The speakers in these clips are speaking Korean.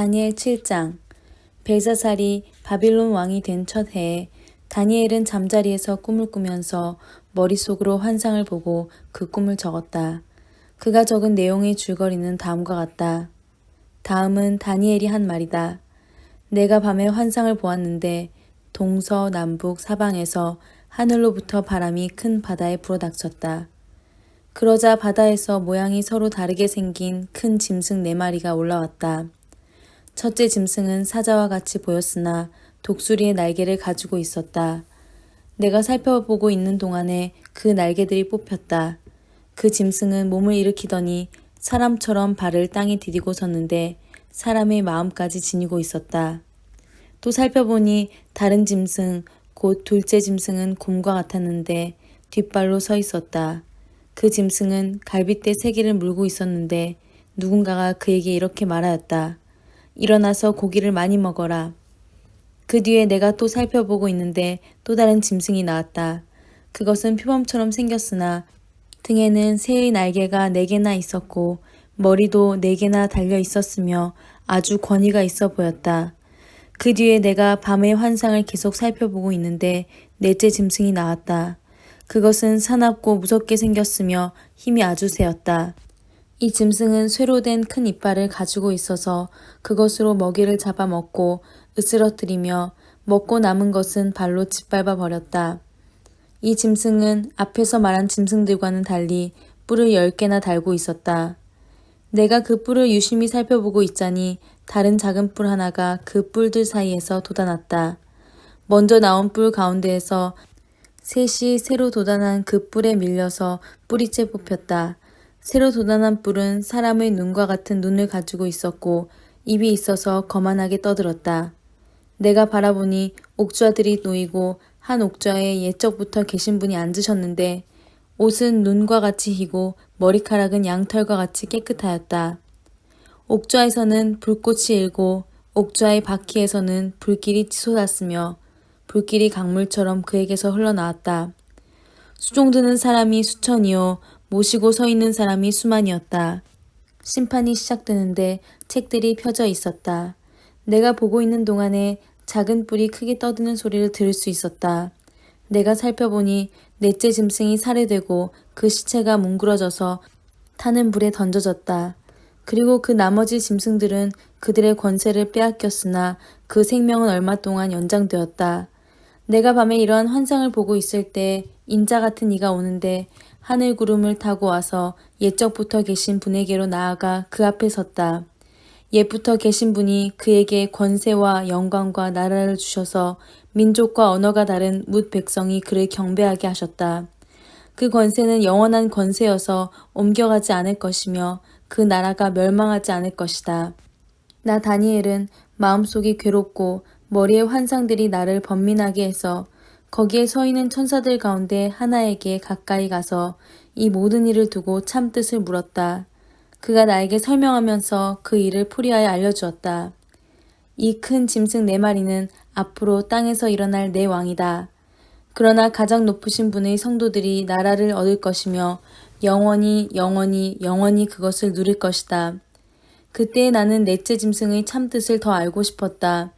다니엘 7장 벨사살이 바빌론 왕이 된 첫 해에 다니엘은 잠자리에서 꿈을 꾸면서 머릿속으로 환상을 보고 그 꿈을 적었다. 그가 적은 내용의 줄거리는 다음과 같다. 다음은 다니엘이 한 말이다. 내가 밤에 환상을 보았는데 동서 남북 사방에서 하늘로부터 바람이 큰 바다에 불어닥쳤다. 그러자 바다에서 모양이 서로 다르게 생긴 큰 짐승 네 마리가 올라왔다. 첫째 짐승은 사자와 같이 보였으나 독수리의 날개를 가지고 있었다. 내가 살펴보고 있는 동안에 그 날개들이 뽑혔다. 그 짐승은 몸을 일으키더니 사람처럼 발을 땅에 디디고 섰는데 사람의 마음까지 지니고 있었다. 또 살펴보니 다른 짐승, 곧 둘째 짐승은 곰과 같았는데 뒷발로 서 있었다. 그 짐승은 갈빗대 세 개를 물고 있었는데 누군가가 그에게 이렇게 말하였다. 일어나서 고기를 많이 먹어라. 그 뒤에 내가 또 살펴보고 있는데 또 다른 짐승이 나왔다. 그것은 표범처럼 생겼으나 등에는 새의 날개가 네 개나 있었고 머리도 네 개나 달려 있었으며 아주 권위가 있어 보였다. 그 뒤에 내가 밤의 환상을 계속 살펴보고 있는데 넷째 짐승이 나왔다. 그것은 사납고 무섭게 생겼으며 힘이 아주 세었다. 이 짐승은 쇠로 된 큰 이빨을 가지고 있어서 그것으로 먹이를 잡아먹고 으스러뜨리며 먹고 남은 것은 발로 짓밟아 버렸다. 이 짐승은 앞에서 말한 짐승들과는 달리 뿔을 열 개나 달고 있었다. 내가 그 뿔을 유심히 살펴보고 있자니 다른 작은 뿔 하나가 그 뿔들 사이에서 돋아났다. 먼저 나온 뿔 가운데에서 셋이 새로 돋아난 그 뿔에 밀려서 뿌리째 뽑혔다. 새로 돋아난 뿔은 사람의 눈과 같은 눈을 가지고 있었고 입이 있어서 거만하게 떠들었다. 내가 바라보니 옥좌들이 놓이고 한 옥좌에 옛적부터 계신 분이 앉으셨는데 옷은 눈과 같이 희고 머리카락은 양털과 같이 깨끗하였다. 옥좌에서는 불꽃이 일고 옥좌의 바퀴에서는 불길이 치솟았으며 불길이 강물처럼 그에게서 흘러나왔다. 수종드는 사람이 수천이요 모시고 서 있는 사람이 수만이었다. 심판이 시작되는데 책들이 펴져 있었다. 내가 보고 있는 동안에 작은 뿔이 크게 떠드는 소리를 들을 수 있었다. 내가 살펴보니 넷째 짐승이 살해되고 그 시체가 뭉그러져서 타는 불에 던져졌다. 그리고 그 나머지 짐승들은 그들의 권세를 빼앗겼으나 그 생명은 얼마 동안 연장되었다. 내가 밤에 이러한 환상을 보고 있을 때 인자 같은 이가 오는데 하늘 구름을 타고 와서 옛적부터 계신 분에게로 나아가 그 앞에 섰다. 옛부터 계신 분이 그에게 권세와 영광과 나라를 주셔서 민족과 언어가 다른 뭇 백성이 그를 경배하게 하셨다. 그 권세는 영원한 권세여서 옮겨가지 않을 것이며 그 나라가 멸망하지 않을 것이다. 나 다니엘은 마음속이 괴롭고 머리의 환상들이 나를 번민하게 해서 거기에 서 있는 천사들 가운데 하나에게 가까이 가서 이 모든 일을 두고 참 뜻을 물었다. 그가 나에게 설명하면서 그 일을 풀이하여 알려주었다. 이 큰 짐승 네 마리는 앞으로 땅에서 일어날 내 왕이다. 그러나 가장 높으신 분의 성도들이 나라를 얻을 것이며 영원히 영원히 영원히 그것을 누릴 것이다. 그때 나는 넷째 짐승의 참뜻을 더 알고 싶었다.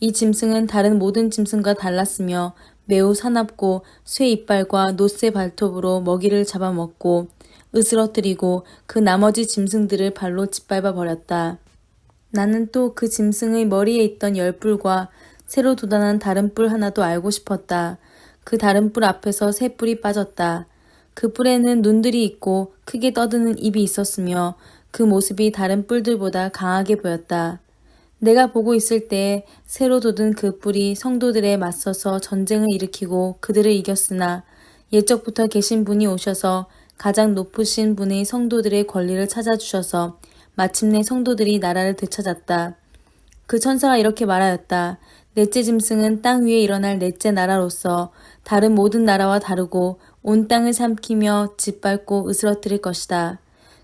이 짐승은 다른 모든 짐승과 달랐으며 매우 사납고 쇠 이빨과 노쇠 발톱으로 먹이를 잡아먹고 으스러뜨리고 그 나머지 짐승들을 발로 짓밟아 버렸다. 나는 또 그 짐승의 머리에 있던 열 뿔과 새로 돋아난 다른 뿔 하나도 알고 싶었다. 그 다른 뿔 앞에서 새 뿔이 빠졌다. 그 뿔에는 눈들이 있고 크게 떠드는 입이 있었으며 그 모습이 다른 뿔들보다 강하게 보였다. 내가 보고 있을 때 새로 돋은 그 뿔이 성도들에 맞서서 전쟁을 일으키고 그들을 이겼으나 옛적부터 계신 분이 오셔서 가장 높으신 분의 성도들의 권리를 찾아주셔서 마침내 성도들이 나라를 되찾았다. 그 천사가 이렇게 말하였다. 넷째 짐승은 땅 위에 일어날 넷째 나라로서 다른 모든 나라와 다르고 온 땅을 삼키며 짓밟고 으스러뜨릴 것이다.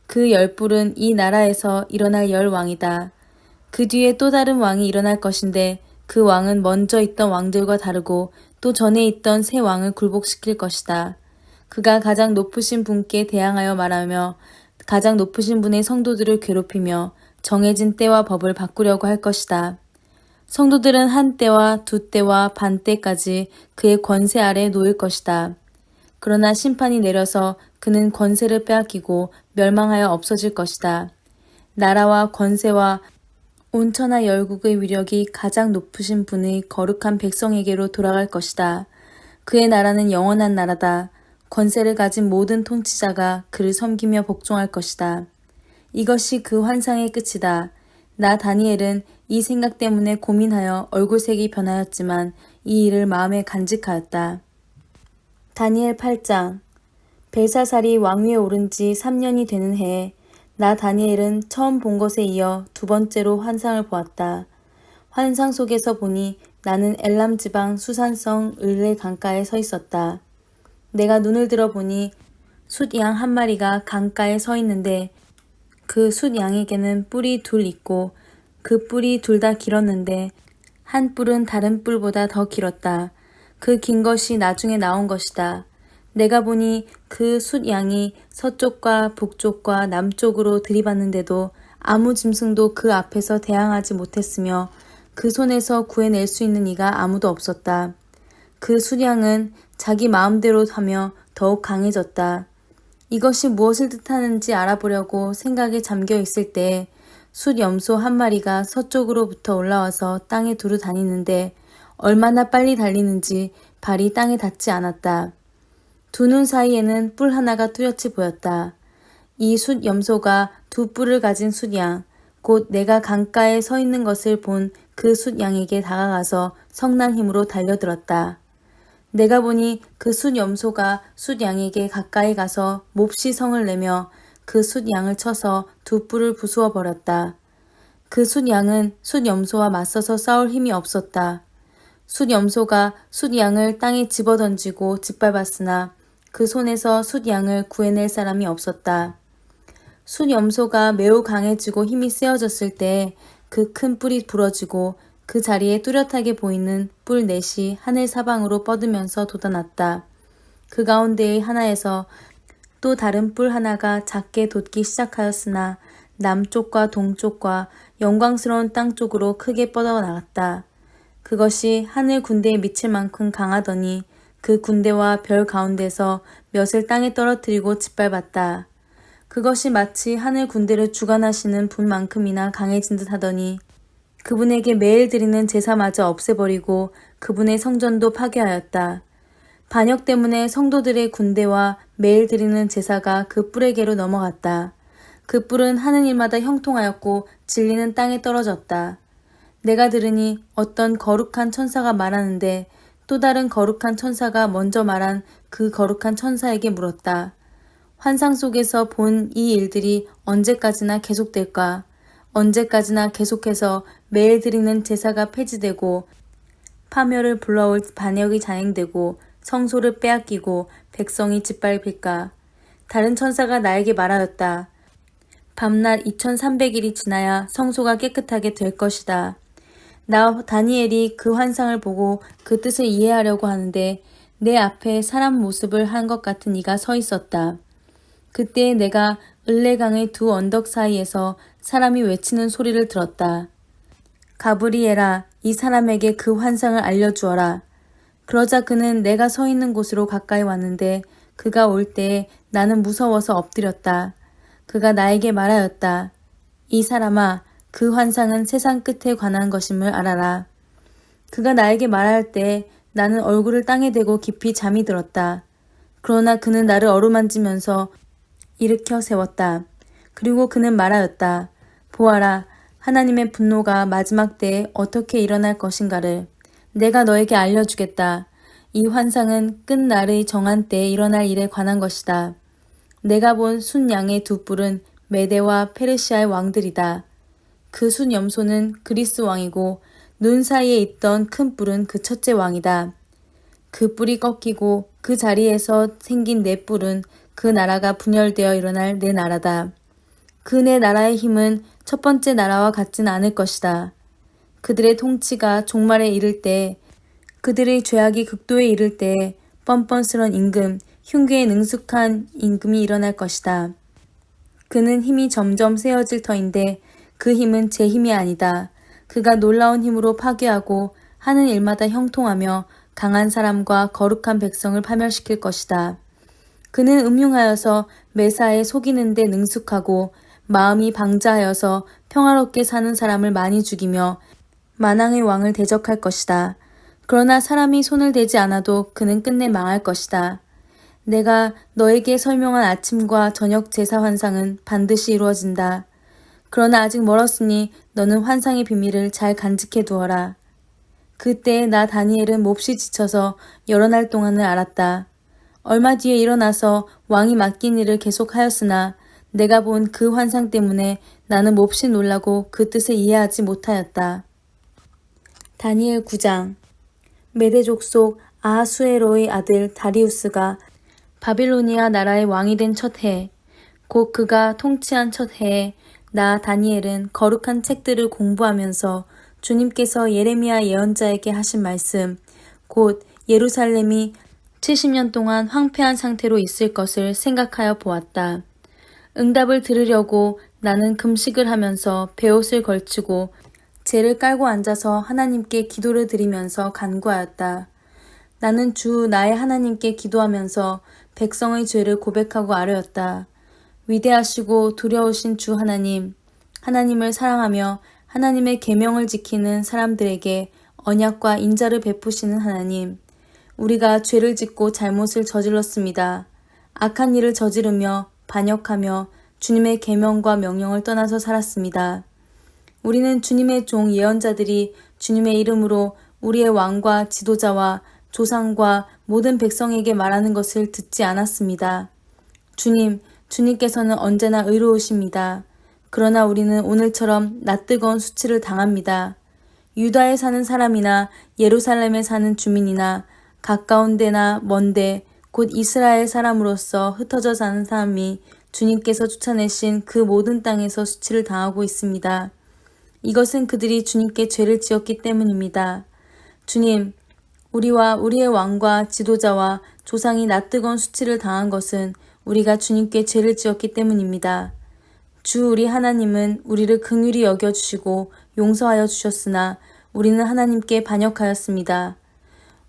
그 열불은 이 나라에서 일어날 열 왕이다. 그 뒤에 또 다른 왕이 일어날 것인데 그 왕은 먼저 있던 왕들과 다르고 또 전에 있던 새 왕을 굴복시킬 것이다. 그가 가장 높으신 분께 대항하여 말하며 가장 높으신 분의 성도들을 괴롭히며 정해진 때와 법을 바꾸려고 할 것이다. 성도들은 한 때와 두 때와 반 때까지 그의 권세 아래 놓일 것이다. 그러나 심판이 내려서 그는 권세를 빼앗기고 멸망하여 없어질 것이다. 나라와 권세와 온천하 열국의 위력이 가장 높으신 분의 거룩한 백성에게로 돌아갈 것이다. 그의 나라는 영원한 나라다. 권세를 가진 모든 통치자가 그를 섬기며 복종할 것이다. 이것이 그 환상의 끝이다. 나 다니엘은 이 생각 때문에 고민하여 얼굴색이 변하였지만 이 일을 마음에 간직하였다. 다니엘 8장 벨사살이 왕위에 오른 지 3년이 되는 해에 나 다니엘은 처음 본 것에 이어 두 번째로 환상을 보았다. 환상 속에서 보니 나는 엘람 지방 수산성 을레 강가에 서 있었다. 내가 눈을 들어 보니 숫양 한 마리가 강가에 서 있는데 그 숫양에게는 뿔이 둘 있고 그 뿔이 둘 다 길었는데 한 뿔은 다른 뿔보다 더 길었다. 그 긴 것이 나중에 나온 것이다. 내가 보니 그 숫양이 서쪽과 북쪽과 남쪽으로 들이받는데도 아무 짐승도 그 앞에서 대항하지 못했으며 그 손에서 구해낼 수 있는 이가 아무도 없었다. 그 숫양은 자기 마음대로 하며 더욱 강해졌다. 이것이 무엇을 뜻하는지 알아보려고 생각에 잠겨 있을 때 숫염소 한 마리가 서쪽으로부터 올라와서 땅에 두루 다니는데 얼마나 빨리 달리는지 발이 땅에 닿지 않았다. 두 눈 사이에는 뿔 하나가 뚜렷이 보였다. 이 숫 염소가 두 뿔을 가진 숫양, 곧 내가 강가에 서 있는 것을 본 그 숫양에게 다가가서 성난 힘으로 달려들었다. 내가 보니 그 숫염소가 숫양에게 가까이 가서 몹시 성을 내며 그 숫양을 쳐서 두 뿔을 부수어 버렸다. 그 숫양은 숫염소와 맞서서 싸울 힘이 없었다. 숫염소가 숫양을 땅에 집어던지고 짓밟았으나 그 손에서 숫양을 구해낼 사람이 없었다. 숫염소가 매우 강해지고 힘이 세어졌을 때 그 큰 뿔이 부러지고 그 자리에 뚜렷하게 보이는 뿔 넷이 하늘 사방으로 뻗으면서 돋아났다. 그 가운데의 하나에서 또 다른 뿔 하나가 작게 돋기 시작하였으나 남쪽과 동쪽과 영광스러운 땅 쪽으로 크게 뻗어 나갔다. 그것이 하늘 군대에 미칠 만큼 강하더니 그 군대와 별 가운데서 몇을 땅에 떨어뜨리고 짓밟았다. 그것이 마치 하늘 군대를 주관하시는 분만큼이나 강해진 듯 하더니 그분에게 매일 드리는 제사마저 없애버리고 그분의 성전도 파괴하였다. 반역 때문에 성도들의 군대와 매일 드리는 제사가 그 뿔에게로 넘어갔다. 그 뿔은 하는 일마다 형통하였고 진리는 땅에 떨어졌다. 내가 들으니 어떤 거룩한 천사가 말하는데 또 다른 거룩한 천사가 먼저 말한 그 거룩한 천사에게 물었다. 환상 속에서 본 이 일들이 언제까지나 계속될까? 언제까지나 계속해서 매일 드리는 제사가 폐지되고 파멸을 불러올 반역이 자행되고 성소를 빼앗기고 백성이 짓밟힐까? 다른 천사가 나에게 말하였다. 밤낮 2300일이 지나야 성소가 깨끗하게 될 것이다. 나 다니엘이 그 환상을 보고 그 뜻을 이해하려고 하는데 내 앞에 사람 모습을 한 것 같은 이가 서 있었다. 그때 내가 을레강의 두 언덕 사이에서 사람이 외치는 소리를 들었다. 가브리엘아, 이 사람에게 그 환상을 알려주어라. 그러자 그는 내가 서 있는 곳으로 가까이 왔는데 그가 올 때에 나는 무서워서 엎드렸다. 그가 나에게 말하였다. 이 사람아, 그 환상은 세상 끝에 관한 것임을 알아라. 그가 나에게 말할 때 나는 얼굴을 땅에 대고 깊이 잠이 들었다. 그러나 그는 나를 어루만지면서 일으켜 세웠다. 그리고 그는 말하였다. 보아라, 하나님의 분노가 마지막 때에 어떻게 일어날 것인가를 내가 너에게 알려주겠다. 이 환상은 끝날의 정한 때에 일어날 일에 관한 것이다. 내가 본 순양의 두 뿔은 메데와 페르시아의 왕들이다. 그 순염소는 그리스 왕이고 눈 사이에 있던 큰 뿔은 그 첫째 왕이다. 그 뿔이 꺾이고 그 자리에서 생긴 내 뿔은 그 나라가 분열되어 일어날 내 나라다. 그 내 나라의 힘은 첫 번째 나라와 같진 않을 것이다. 그들의 통치가 종말에 이를 때, 그들의 죄악이 극도에 이를 때 뻔뻔스런 임금, 흉계에 능숙한 임금이 일어날 것이다. 그는 힘이 점점 세어질 터인데 그 힘은 제 힘이 아니다. 그가 놀라운 힘으로 파괴하고 하는 일마다 형통하며 강한 사람과 거룩한 백성을 파멸시킬 것이다. 그는 음흉하여서 매사에 속이는 데 능숙하고 마음이 방자하여서 평화롭게 사는 사람을 많이 죽이며 만왕의 왕을 대적할 것이다. 그러나 사람이 손을 대지 않아도 그는 끝내 망할 것이다. 내가 너에게 설명한 아침과 저녁 제사 환상은 반드시 이루어진다. 그러나 아직 멀었으니 너는 환상의 비밀을 잘 간직해 두어라. 그때 나 다니엘은 몹시 지쳐서 여러 날 동안을 알았다. 얼마 뒤에 일어나서 왕이 맡긴 일을 계속하였으나 내가 본 그 환상 때문에 나는 몹시 놀라고 그 뜻을 이해하지 못하였다. 다니엘 9장 메대족 속 아하수에로의 아들 다리우스가 바빌로니아 나라의 왕이 된 첫 해, 곧 그가 통치한 첫 해에 나 다니엘은 거룩한 책들을 공부하면서 주님께서 예레미야 예언자에게 하신 말씀, 곧 예루살렘이 70년 동안 황폐한 상태로 있을 것을 생각하여 보았다. 응답을 들으려고 나는 금식을 하면서 베옷을 걸치고 재를 깔고 앉아서 하나님께 기도를 드리면서 간구하였다. 나는 주 나의 하나님께 기도하면서 백성의 죄를 고백하고 아뢰었다. 위대하시고 두려우신 주 하나님, 하나님을 사랑하며 하나님의 계명을 지키는 사람들에게 언약과 인자를 베푸시는 하나님, 우리가 죄를 짓고 잘못을 저질렀습니다. 악한 일을 저지르며 반역하며 주님의 계명과 명령을 떠나서 살았습니다. 우리는 주님의 종 예언자들이 주님의 이름으로 우리의 왕과 지도자와 조상과 모든 백성에게 말하는 것을 듣지 않았습니다. 주님, 주님께서는 언제나 의로우십니다. 그러나 우리는 오늘처럼 낯뜨거운 수치를 당합니다. 유다에 사는 사람이나 예루살렘에 사는 주민이나 가까운 데나 먼데 곧 이스라엘 사람으로서 흩어져 사는 사람이 주님께서 쫓아내신 그 모든 땅에서 수치를 당하고 있습니다. 이것은 그들이 주님께 죄를 지었기 때문입니다. 주님, 우리와 우리의 왕과 지도자와 조상이 낯뜨거운 수치를 당한 것은 우리가 주님께 죄를 지었기 때문입니다. 주 우리 하나님은 우리를 긍휼히 여겨 주시고 용서하여 주셨으나 우리는 하나님께 반역하였습니다.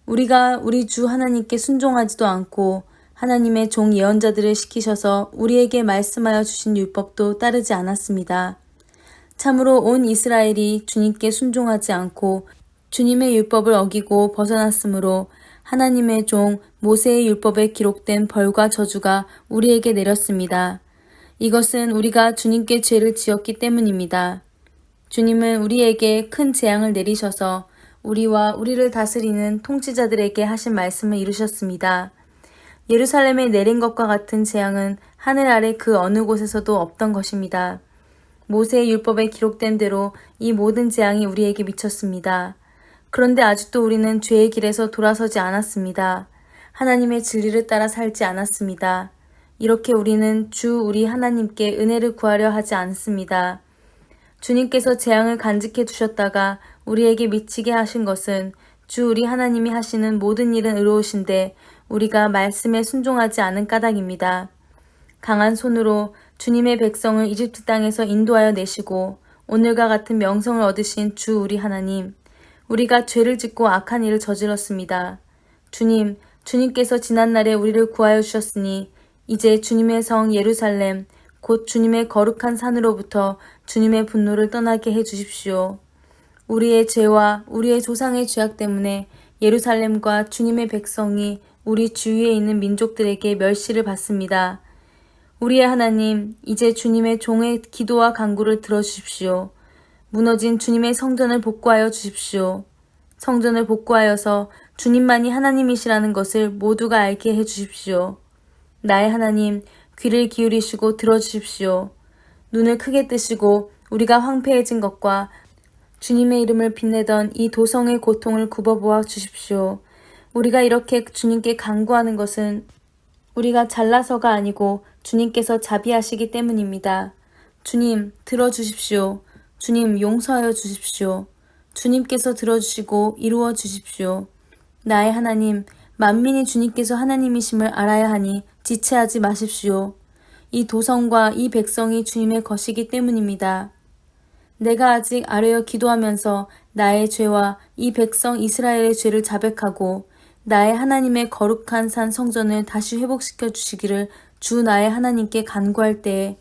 우리가 우리 주 하나님께 순종하지도 않고 하나님의 종 예언자들을 시키셔서 우리에게 말씀하여 주신 율법도 따르지 않았습니다. 참으로 온 이스라엘이 주님께 순종하지 않고 주님의 율법을 어기고 벗어났으므로 하나님의 종 모세의 율법에 기록된 벌과 저주가 우리에게 내렸습니다. 이것은 우리가 주님께 죄를 지었기 때문입니다. 주님은 우리에게 큰 재앙을 내리셔서 우리와 우리를 다스리는 통치자들에게 하신 말씀을 이루셨습니다. 예루살렘에 내린 것과 같은 재앙은 하늘 아래 그 어느 곳에서도 없던 것입니다. 모세의 율법에 기록된 대로 이 모든 재앙이 우리에게 미쳤습니다. 그런데 아직도 우리는 죄의 길에서 돌아서지 않았습니다. 하나님의 진리를 따라 살지 않았습니다. 이렇게 우리는 주 우리 하나님께 은혜를 구하려 하지 않습니다. 주님께서 재앙을 간직해 두셨다가 우리에게 미치게 하신 것은 주 우리 하나님이 하시는 모든 일은 의로우신데 우리가 말씀에 순종하지 않은 까닭입니다. 강한 손으로 주님의 백성을 이집트 땅에서 인도하여 내시고 오늘과 같은 명성을 얻으신 주 우리 하나님, 우리가 죄를 짓고 악한 일을 저질렀습니다. 주님, 주님께서 지난날에 우리를 구하여 주셨으니 이제 주님의 성 예루살렘, 곧 주님의 거룩한 산으로부터 주님의 분노를 떠나게 해 주십시오. 우리의 죄와 우리의 조상의 죄악 때문에 예루살렘과 주님의 백성이 우리 주위에 있는 민족들에게 멸시를 받습니다. 우리의 하나님, 이제 주님의 종의 기도와 간구를 들어주십시오. 무너진 주님의 성전을 복구하여 주십시오. 성전을 복구하여서 주님만이 하나님이시라는 것을 모두가 알게 해 주십시오. 나의 하나님, 귀를 기울이시고 들어주십시오. 눈을 크게 뜨시고 우리가 황폐해진 것과 주님의 이름을 빛내던 이 도성의 고통을 굽어보아 주십시오. 우리가 이렇게 주님께 간구하는 것은 우리가 잘나서가 아니고 주님께서 자비하시기 때문입니다. 주님, 들어주십시오. 주님, 용서하여 주십시오. 주님께서 들어주시고 이루어 주십시오. 나의 하나님, 만민이 주님께서 하나님이심을 알아야 하니 지체하지 마십시오. 이 도성과 이 백성이 주님의 것이기 때문입니다. 내가 아직 아뢰어 기도하면서 나의 죄와 이 백성 이스라엘의 죄를 자백하고 나의 하나님의 거룩한 산 성전을 다시 회복시켜 주시기를 주 나의 하나님께 간구할 때에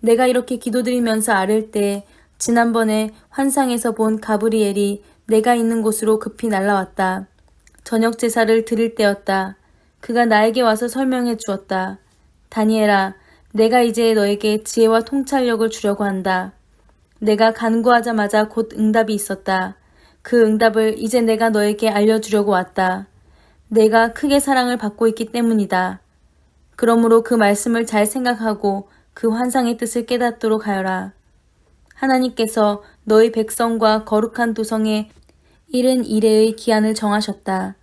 내가 이렇게 기도드리면서 아랠 때 지난번에 환상에서 본 가브리엘이 내가 있는 곳으로 급히 날라왔다. 저녁 제사를 드릴 때였다. 그가 나에게 와서 설명해 주었다. 다니엘아, 내가 이제 너에게 지혜와 통찰력을 주려고 한다. 내가 간구하자마자 곧 응답이 있었다. 그 응답을 이제 내가 너에게 알려주려고 왔다. 내가 크게 사랑을 받고 있기 때문이다. 그러므로 그 말씀을 잘 생각하고 그 환상의 뜻을 깨닫도록 하여라. 하나님께서 너희 백성과 거룩한 도성에 이른 이래의 기한을 정하셨다.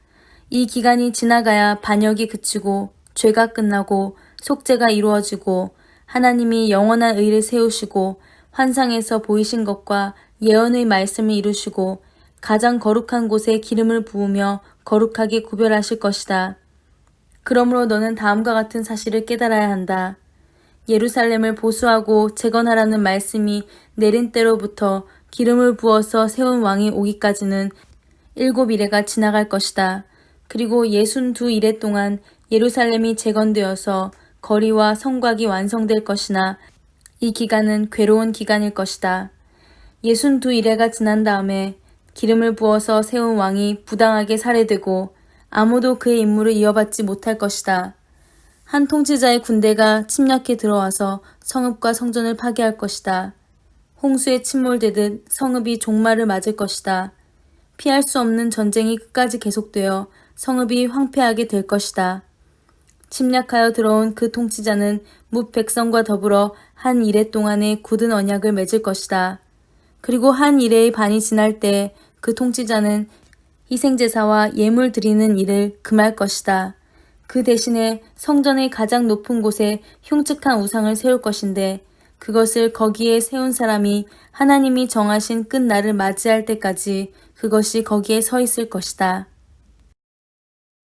이 기간이 지나가야 반역이 그치고 죄가 끝나고 속죄가 이루어지고 하나님이 영원한 의를 세우시고 환상에서 보이신 것과 예언의 말씀을 이루시고 가장 거룩한 곳에 기름을 부으며 거룩하게 구별하실 것이다. 그러므로 너는 다음과 같은 사실을 깨달아야 한다. 예루살렘을 보수하고 재건하라는 말씀이 내린 때로부터 기름을 부어서 세운 왕이 오기까지는 일곱 이래가 지나갈 것이다. 그리고 예순 두 이래 동안 예루살렘이 재건되어서 거리와 성곽이 완성될 것이나 이 기간은 괴로운 기간일 것이다. 예순 두 이래가 지난 다음에 기름을 부어서 세운 왕이 부당하게 살해되고 아무도 그의 임무를 이어받지 못할 것이다. 한 통치자의 군대가 침략해 들어와서 성읍과 성전을 파괴할 것이다. 홍수에 침몰되듯 성읍이 종말을 맞을 것이다. 피할 수 없는 전쟁이 끝까지 계속되어 성읍이 황폐하게 될 것이다. 침략하여 들어온 그 통치자는 뭇 백성과 더불어 한 이래 동안의 굳은 언약을 맺을 것이다. 그리고 한 이래의 반이 지날 때 그 통치자는 희생제사와 예물 드리는 일을 금할 것이다. 그 대신에 성전의 가장 높은 곳에 흉측한 우상을 세울 것인데 그것을 거기에 세운 사람이 하나님이 정하신 끝날을 맞이할 때까지 그것이 거기에 서 있을 것이다.